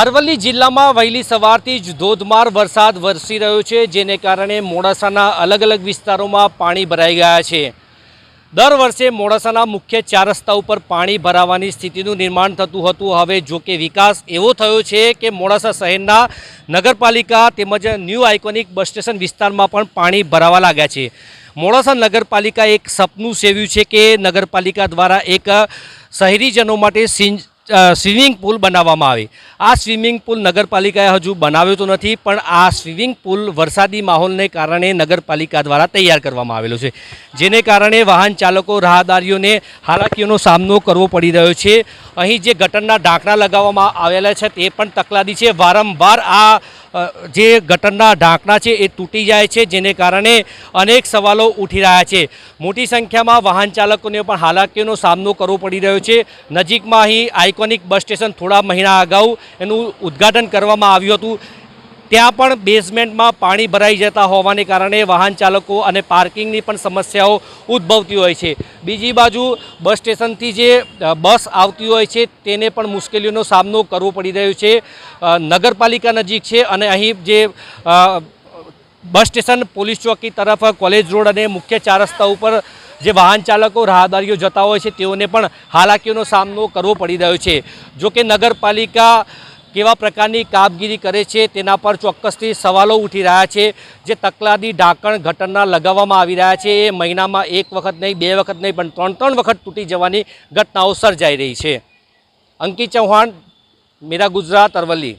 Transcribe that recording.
અરવલ્લી જિલ્લામાં વહેલી સવારથી જ ધોધમાર વરસાદ વરસી રહ્યો છે, જેને કારણે મોડાસાના અલગ અલગ વિસ્તારોમાં પાણી ભરાઈ ગયા છે. દર વર્ષે મોડાસાના મુખ્ય ચાર રસ્તા ઉપર પાણી ભરાવાની સ્થિતિનું નિર્માણ થતું હતું. હવે જો કે વિકાસ એવો થયો છે કે મોડાસા શહેરના નગરપાલિકા તેમજ ન્યૂ આઇકોનિક બસ સ્ટેશન વિસ્તારમાં પણ પાણી ભરાવા લાગ્યા છે. મોડાસા નગરપાલિકા એક સપનું સેવ્યું છે કે નગરપાલિકા દ્વારા એક શહેરીજનો માટે સ્વિમિંગ પુલ બનાવવામાં આવે. આ સ્વિમિંગ પુલ નગરપાલિકાએ હજુ બનાવ્યો તો નથી, પણ આ સ્વિમિંગ પુલ વરસાદી માહોલને કારણે નગરપાલિકા દ્વારા તૈયાર કરવામાં આવેલો છે. જેને કારણે વાહન ચાલકો રાહદારીઓને હાલાકીઓનો સામનો કરવો પડી રહ્યો છે. અહીં જે ગટરના ઢાંકણા લગાવવામાં આવેલા છે તે પણ તકલાદી છે. વારંવાર આ જે ગટરના ઢાંકણા છે એ તૂટી જાય છે, જેને કારણે અનેક સવાલો ઉઠી રહ્યા છે. મોટી સંખ્યામાં વાહન ચાલકોને પણ હાલાકીઓનો સામનો કરવો પડી રહ્યો છે. નજીકમાં અહીં આઇકોનિક બસ સ્ટેશન થોડા મહિના અગાઉ એનું ઉદ્ઘાટન કરવામાં આવ્યું હતું. ત્યાં પણ બેઝમેન્ટમાં પાણી ભરાઈ જતા હોવાને કારણે વાહન ચાલકો અને પાર્કિંગની પણ સમસ્યાઓ ઉદ્ભવતી હોય છે. બીજી બાજુ બસ સ્ટેશનથી જે બસ આવતી હોય છે તેને પણ મુશ્કેલીઓનો સામનો કરવો પડી રહ્યો છે. નગરપાલિકા નજીક છે અને અહીં જે બસ સ્ટેશન પોલીસ ચોકી તરફ કોલેજ રોડ અને મુખ્ય ચાર રસ્તા ઉપર જે વાહન ચાલકો રાહદારીઓ જતા હોય છે, તેઓને પણ હાલાકીઓનો સામનો કરવો પડી રહ્યો છે. જો કે નગરપાલિકા કેવા પ્રકારની કામગીરી કરે છે, તેના પર ચોક્કસથી સવાલો ઉઠી રહ્યા છે. જે તકલાદી ઢાંકણ ઘટના લગાવવામાં આવી રહ્યા છે, એ મહિનામાં એક વખત નહીં, બે વખત નહીં, પણ ત્રણ ત્રણ વખત તૂટી જવાની ઘટનાઓ સર્જાઈ રહી છે. અંકિત ચૌહાણ, મેરા ગુજરાત, અરવલ્લી.